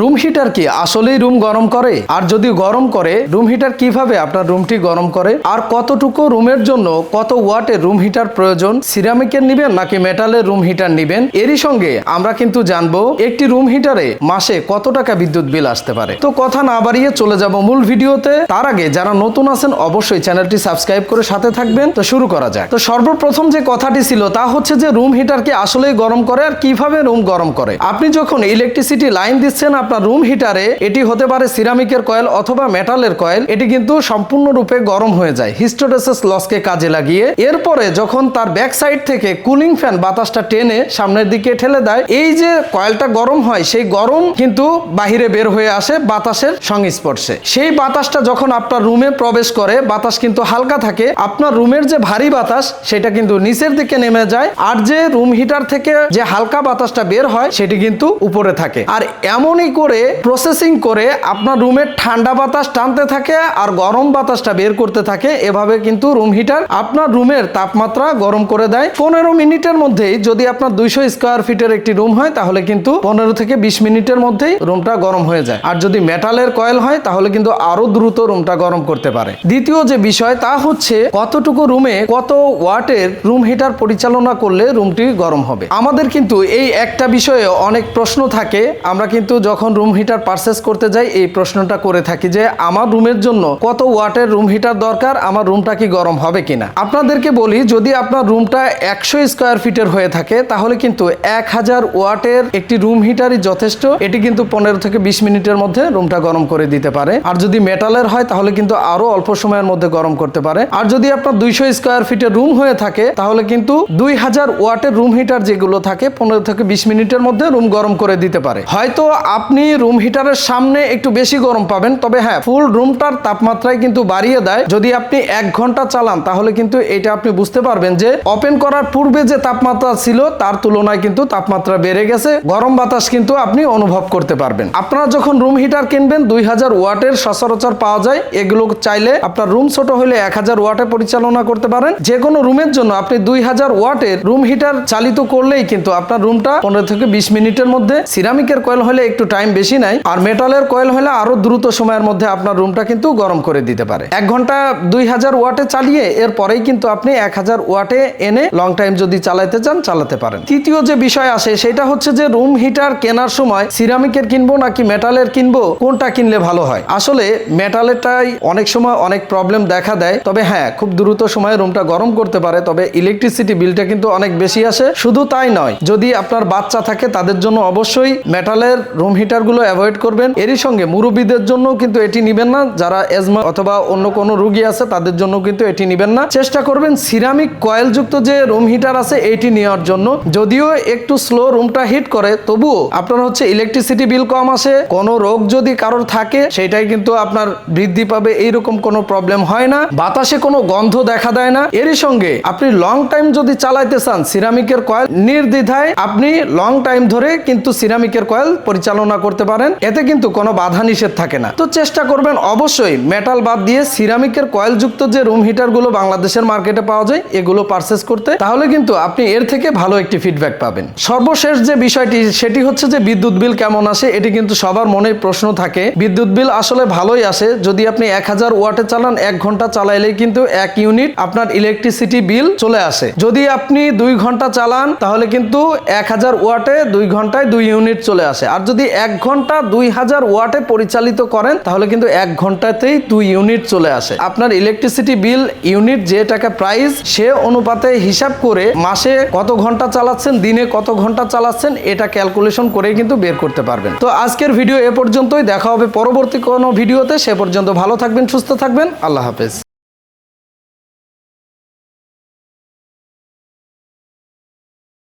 Room heater কি? আসলেই room গরম করে? আর যদি গরম করে রুম হিটার কীভাবে আপনার রুমটি গরম করে? আর কতটুকু রুমের জন্য কত ওয়াটের রুম হিটার প্রয়োজন? সিরামিকের নিবেন নাকি মেটালের রুম হিটার নিবেন? এরই সঙ্গে আমরা কিন্তু জানব, একটি রুম হিটারে মাসে কত টাকা বিদ্যুৎ বিল আসতে পারে? তো কথা না বাড়িয়ে চলে যাব মূল ভিডিওতে। তার আগে যারা নতুন আছেন, অবশ্যই চ্যানেলটি সাবস্ক্রাইব করে সাথে থাকবেন। তো শুরু করা যাক। তো সর্বপ্রথম যে কথাটি ছিল, তা হচ্ছে যে রুম হিটার কি আসলেই গরম করে? আর কীভাবে রুম গরম করে? আপনি যখন ইলেকট্রিসিটি লাইন দিচ্ছেন আপনার রুম হিটারে এটি হতে পারে সিরামিকের কয়েল অথবা মেটালের কয়েল এটি কিন্তু সম্পূর্ণরূপে গরম হয়ে যায়। হিস্টোরেসিস লসকে কাজে লাগিয়ে, এরপরে যখন তার ব্যাক সাইড থেকে কুলিং ফ্যান বাতাসটা টেনে সামনের দিকে ঠেলে দেয়, এই যে কয়েলটা গরম হয়, সেই গরম কিন্তু বাহিরে বের হয়ে আসে বাতাসের সংস্পর্শে। সেই বাতাসটা যখন আপনার রুমে প্রবেশ করে, বাতাস কিন্তু হালকা থাকে, আপনার রুমের যে ভারী বাতাস, সেটা কিন্তু নিচের দিকে নেমে যায়, আর যে রুম হিটার থেকে যে হালকা বাতাসটা বের হয়, সেটি কিন্তু উপরে থাকে। আর এমনই করে প্রসেসিং করে আপনার রুমের ঠান্ডা বাতাস টানতে থাকে আর গরম বাতাসটা বের করতে থাকে। এভাবে কিন্তু রুম হিটার আপনার রুমের তাপমাত্রা গরম করে দেয়। পনেরো মিনিটের মধ্যেই যদি আপনার দুইশো স্কোয়ার ফিটের একটি রুম হয়, তাহলে কিন্তু পনেরো থেকে বিশ মিনিটের মধ্যেই রুমটা গরম হয়ে যায়। আর যদি মেটালের কয়েল হয়, তাহলে কিন্তু আরও দ্রুত রুমটা গরম করতে পারে। দ্বিতীয় যে বিষয়, তা হচ্ছে কতটুকু রুমে কত ওয়াটের রুম হিটার পরিচালনা করলে রুমটি গরম হবে। আমাদের কিন্তু এই একটা বিষয়ে অনেক প্রশ্ন থাকে। আমরা কিন্তু যখন রুম হিটার পারচেস করতে যাই, এই প্রশ্নটা করে থাকি যে, আমার রুমের জন্য কত ওয়াটের রুম হিটার দরকার? আমার রুমটা কি গরম হবে কিনা? আপনাদেরকে বলি, যদি আপনার রুমটা একশো স্কোয়ার ফিটের হয়ে থাকে, তাহলে কিন্তু এক হাজার ওয়াটের একটি রুম হিটারই যথেষ্ট। এটি কিন্তু পনেরো থেকে বিশ মিনিটের মধ্যে রুমটা গরম করে দিতে পারে। আর যদি মেটালের হয়, তাহলে কিন্তু আরও অল্প সময়ের মধ্যে গরম করতে পারে। আর যদি আপনার দুইশো স্কোয়ার ফিটের রুম হয়ে থাকে, তাহলে কিন্তু দুই হাজার ওয়াটের রুম হিটার যেগুলো থাকে, পনেরো থেকে বিশ মিনিটের মধ্যে রুম গরম করে দিতে পারে। হয়তো আপনি রুম হিটারের সামনে একটু বেশি গরম পাবেন, তবে হ্যাঁ ফুল রুমটার তাপমাত্রায় কিন্তু বাড়িয়ে দেয়। যদি আপনি এক ঘণ্টা চালান, তাহলে কিন্তু এটা আপনি বুঝতে পারবেন যে ওপেন করার পূর্বে যে তাপমাত্রা ছিল, তার তুলনায় কিন্তু তাপমাত্রা বেড়ে গেছে। গরম বাতাস কিন্তু আপনি অনুভব করতে পারবেন। আপনারা যখন রুম হিটার কিনবেন, দুই হাজার ওয়াটের সচরাচর পাওয়া যায়। এগুলো চাইলে আপনার রুম ছোট হলে এক হাজার ওয়াটে পরিচালনা করতে পারেন। যে কোনো রুমের জন্য আপনি দুই হাজার ওয়াটের রুম হিটার চালিত করলেই কিন্তু আপনার রুমটা পনেরো থেকে বিশ মিনিটের মধ্যে সিরামিকের কয়েল হলে একটু টাইম বেশি নাই। আর মেটালের কয়েল হলে আরও দ্রুত সময়ের মধ্যে আপনার রুমটা কিন্তু গরম করে দিতে পারে। এক ঘণ্টা দুই হাজার ওয়াটে চালিয়ে এর পরেই কিন্তু আপনি এক হাজার ওয়াটে এনে লং টাইম যদি চালাতে চান, চালাতে পারেন। তৃতীয় যে বিষয় আসে সেটা হচ্ছে যে রুম হিটার কেনার সময় সিরামিকের কিনবো নাকি মেটালের কিনবো, কোনটা কিনলে ভালো হয়? আসলে মেটালেরটাই অনেক সময় অনেক প্রবলেম দেখা দেয়। তবে হ্যাঁ খুব দ্রুত সময়ে রুমটা গরম করতে পারে। তবে ইলেকট্রিসিটি বিলটা কিন্তু অনেক বেশি আসে। শুধু তাই নয়, যদি আপনার বাচ্চা থাকে, তাদের জন্য অবশ্যই মেটালের রুম হিটারগুলো অ্যাভয়েড করবেন। এরই সঙ্গে মুরব্বীদের জন্য কিন্তু এটি নিবেন না। যারা এজমা অথবা অন্য কোনো রুগী আছে, তাদের জন্য কিন্তু এটি নিবেন না। চেষ্টা করবেন সিরামিক কয়েলযুক্ত যে রুম হিটার আছে, এটি নেওয়ার জন্য। যদিও একটু স্লো রুমটা হিট করে, তবুও আপনার হচ্ছে ইলেকট্রিসিটি বিল কম আসে। কোনো রোগ যদি কারোর থাকে, সেটাই কিন্তু আপনার বৃদ্ধি পাবে। এইরকম কোনো প্রবলেম হয় না। বাতাসে কোনো গন্ধ দেখা দেয় না। এরই সঙ্গে আপনি লং টাইম যদি চালাইতে চান সিরামিকের কয়েল নির্দ্বিধায় আপনি লং টাইম ধরে কিন্তু সিরামিকের কয়েল পরিচালনা করতে পারেন, এতে কিন্তু কোনো বাধা নিষেধ থাকে না। তো চেষ্টা করবেন অবশ্যই মেটাল বাদ দিয়ে সিরামিকের কয়েল যুক্ত যে রুম হিটারগুলো বাংলাদেশের মার্কেটে পাওয়া যায়, এগুলো পারচেস করতে, তাহলে কিন্তু আপনি এর থেকে ভালো একটি ফিডব্যাক পাবেন। সর্বশেষ যে বিষয়টি, সেটি হচ্ছে যে বিদ্যুৎ বিল কেমন আসে, এটি কিন্তু সবার মনে প্রশ্ন থাকে। বিদ্যুৎ বিল আসলে ভালোই আসে, যদি আপনি এক হাজার ওয়াটে চালান, এক ঘণ্টা চালাইলেই কিন্তু এক ইউনিট আপনার ইলেকট্রিসিটি বিল চলে আসে। যদি আপনি দুই ঘণ্টা চালান, তাহলে কিন্তু এক হাজার ওয়াটে দুই ঘন্টায় দুই ইউনিট চলে আসে। আর যদি এক ঘণ্টা দুই হাজার ওয়াটে পরিচালিত করেন, তাহলে কিন্তু এক ঘন্টাতেই দুই ইউনিট চলে আসে। আপনার ইলেকট্রিসিটি বিল ইউনিট যে টাকা প্রাইস সে অনুপাতে হিসাব করে মাসে কত ঘণ্টা চালাচ্ছেন, দিনে কত ঘণ্টা চালাচ্ছেন, এটা ক্যালকুলেশন করে কিন্তু বের করতে পারবেন। তো আজকের ভিডিও এ পর্যন্তই, দেখা হবে পরবর্তী কোনো ভিডিওতে সে পর্যন্ত ভালো থাকবেন, সুস্থ থাকবেন, আল্লাহ হাফেজ।